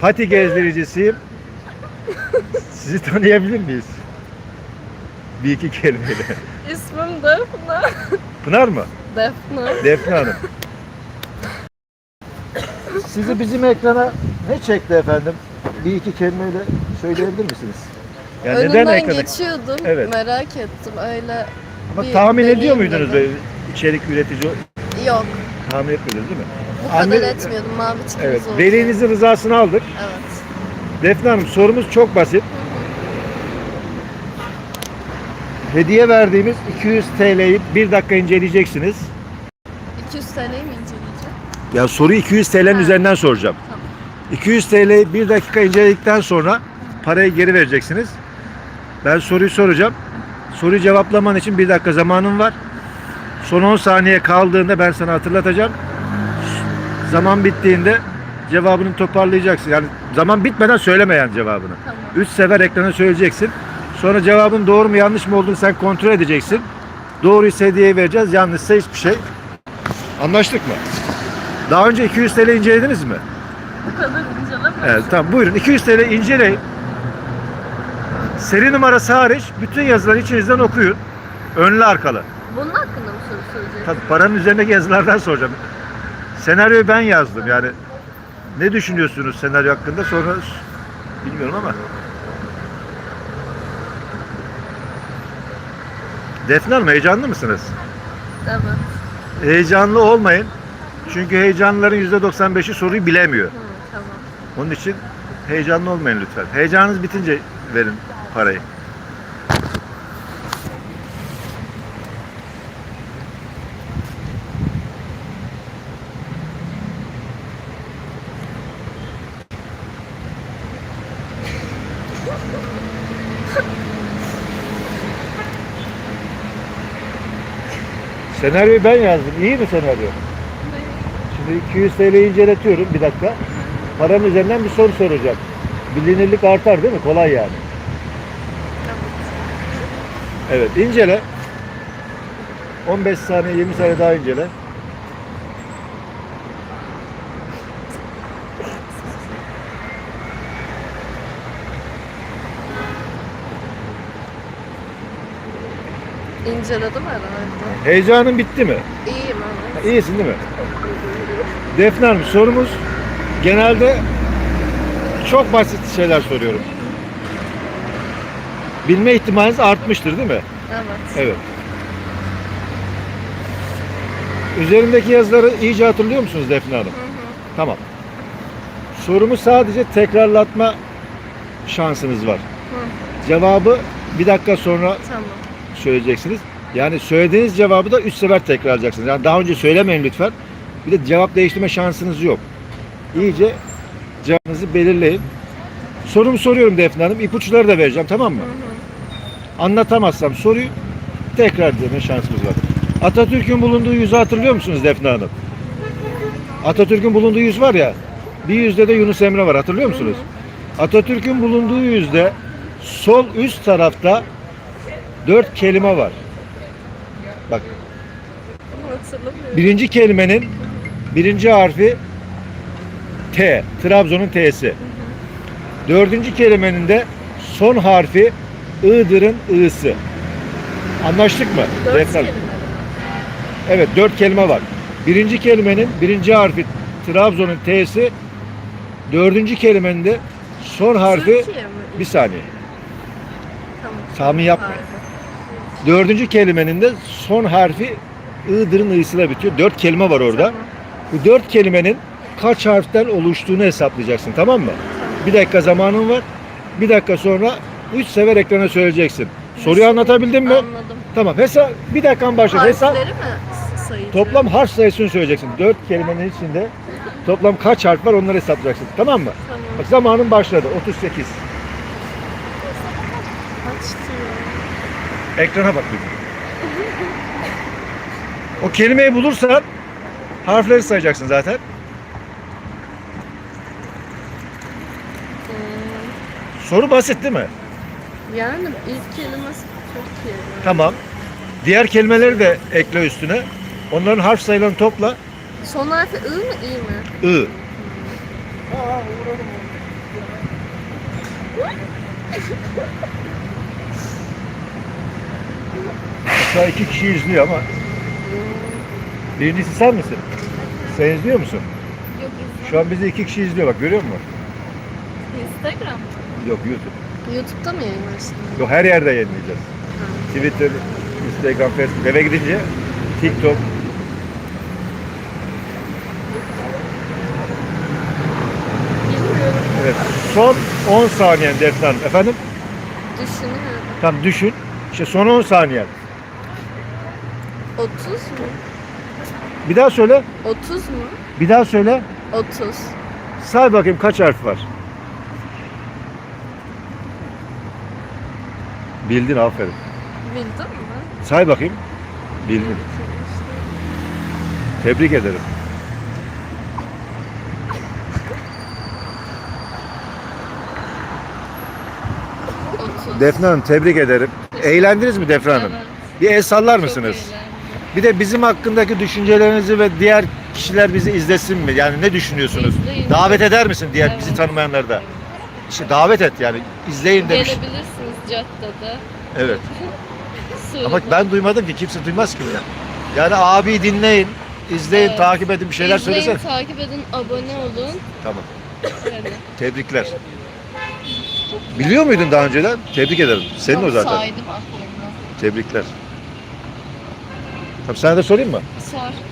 Pati gezdiricisiyim. Sizi tanıyabilir miyiz? Bir iki kelimeyle. İsmim Defne. Pınar mı? Defne. Defne Hanım. Sizi bizim ekrana ne çekti efendim? Bir iki kelimeyle söyleyebilir misiniz? Yani neden Önünden ekrana? geçiyordum. Evet. Merak ettim öyle. Ama bir tahmin ediyor muydunuz böyle içerik üretici Yok. tahmin etmediniz değil mi? Bu kadar Anne- etmiyordum. Mavi çıkmış Evet. oldu. Velinizin rızasını aldık. Evet. Defne Hanım sorumuz çok basit. Hediye verdiğimiz 200 TL'yi bir dakika inceleyeceksiniz. 200 TL'yi mi inceleyeceğim? Ya soruyu 200 TL'nin Ha. üzerinden soracağım. Tamam. 200 TL'yi bir dakika inceledikten sonra parayı geri vereceksiniz. Ben soruyu soracağım. Soruyu cevaplaman için bir dakika zamanım var. Son 10 saniye kaldığında ben sana hatırlatacağım. Zaman bittiğinde cevabını toparlayacaksın. Yani zaman bitmeden söylemeyen cevabını. Tamam. 3 sefer ekrana söyleyeceksin. Sonra cevabın doğru mu yanlış mı olduğunu sen kontrol edeceksin. Doğruysa hediye vereceğiz. Yanlışsa hiçbir şey. Anlaştık mı? Daha önce 200 TL incelediniz mi? Bu kadar incelemem. Evet tamam buyurun 200 TL inceleyin. Seri numarası hariç bütün yazıları içinizden okuyun. Önlü arkalı. Bunun hakkında mı soru soracağım? Tabii paranın üzerindeki yazılardan soracağım. Senaryoyu ben yazdım yani. Ne düşünüyorsunuz senaryo hakkında sonra bilmiyorum ama. Defne Hanım heyecanlı mısınız? Evet. Heyecanlı olmayın. Çünkü heyecanlıların %95'i soruyu bilemiyor. Hı, tamam. Onun için heyecanlı olmayın lütfen. Heyecanınız bitince verin parayı. Senaryoyu ben yazdım. İyi mi senaryo? Şimdi 200 TL inceletiyorum bir dakika. Paranın üzerinden bir soru soracağım. Bilinirlik artar değil mi? Kolay yani. Evet incele. 15 saniye 20 saniye daha incele. İnceledim herhalde. Heyecanın bitti mi? İyiyim evet. İyisin değil mi? Defne Hanım sorumuz genelde çok basit şeyler soruyorum. Bilme ihtimaliniz artmıştır değil mi? Evet. Evet. Üzerindeki yazıları iyice hatırlıyor musunuz Defne Hanım? Hı hı. Tamam. Sorumu sadece tekrarlatma şansınız var. Hı, Cevabı bir dakika sonra tamam. Söyleyeceksiniz. Yani söylediğiniz cevabı da üç sefer tekrarlayacaksınız. Yani daha önce söylemeyin lütfen. Bir de cevap değiştirme şansınız yok. İyice cevabınızı belirleyin. Sorumu soruyorum Defne Hanım. İpuçları da vereceğim tamam mı? Hı hı. Anlatamazsam soruyu tekrar dinleme şansımız var. Atatürk'ün bulunduğu yüzü hatırlıyor musunuz Defne Hanım? Atatürk'ün bulunduğu yüz var ya, bir yüzde de Yunus Emre var hatırlıyor musunuz? Atatürk'ün bulunduğu yüzde sol üst tarafta dört kelime var. Bak birinci kelimenin birinci harfi T, Trabzon'un T'si. Dördüncü kelimenin de son harfi Iğdır'ın I'sı. Anlaştık mı? Dört kelime. Evet dört kelime var. Birinci kelimenin birinci harfi Trabzon'un T'si. Dördüncü kelimenin de son harfi Türkiye mi? bir saniye. Tamam. Tahmin yapma. Pardon. Dördüncü kelimenin de son harfi Iğdır'ın I'sıyla bitiyor. Dört kelime var orada. Tamam. Bu dört kelimenin kaç harften oluştuğunu hesaplayacaksın tamam mı? Bir dakika zamanın var. Bir dakika sonra üç sefer ekrana söyleyeceksin. Soruyu anlatabildim mi? Anladım. Tamam. Hesap bir dakikan başladı. Hesap Harfleri mi sayacağım? toplam harf sayısını söyleyeceksin. Dört kelimenin içinde toplam kaç harf var onları hesaplayacaksın. Tamam mı? Tamam. Bak zamanın başladı. 38. Ekrana bak bir. O kelimeyi bulursan harfleri sayacaksın zaten. Hmm, Soru basit değil mi? Yani ilk kelimesi Türkiye. mi? Tamam. Diğer kelimeleri de ekle üstüne. Onların harf sayılarını topla. Son harfi I mı İ mi? I. Şu an iki kişi izliyor ama. Birincisi sen misin? Sen izliyor musun? Yok Şu an bizi iki kişi izliyor bak görüyor musun? Instagram. Yok YouTube. YouTube'da mı yayın var şimdi? Yok her yerde yayınlayacağız. Twitter, Instagram, Facebook. Eve gidince TikTok. Bilmiyorum. Evet. Son 10 saniyen Defne Hanım. Efendim? Düşünüyorum. Tam düşün. İşte son 10 saniyen. 30 mu? Bir daha söyle. 30 mu? Bir daha söyle. 30. Say bakayım kaç harf var? Bildin aferin. Bildin mi? Say bakayım. Bildin. Tebrik ederim. Defne Hanım tebrik ederim. Eğlendiniz mi Defne Hanım? Evet. Bir el sallar Çok mısınız? eğlendim. Bir de bizim hakkındaki düşüncelerinizi ve diğer kişiler bizi izlesin mi? Yani ne düşünüyorsunuz? İzleyin. Davet eder misin diğer Evet. bizi tanımayanları da? İşte davet et yani. izleyin demiş. Gelebilirsiniz caddede. Evet. Ama ben duymadım ki kimse duymaz ki bunu. Yani abi dinleyin, izleyin, Evet. takip edin bir şeyler İzleyin, söylesene. takip edin, abone olun. Tamam. Yani. Tebrikler. Biliyor muydun daha önceden? Tebrik ederim. Senin o Tam zaten. Saydım aklımda. Tebrikler. Da sorayım mı? Sor.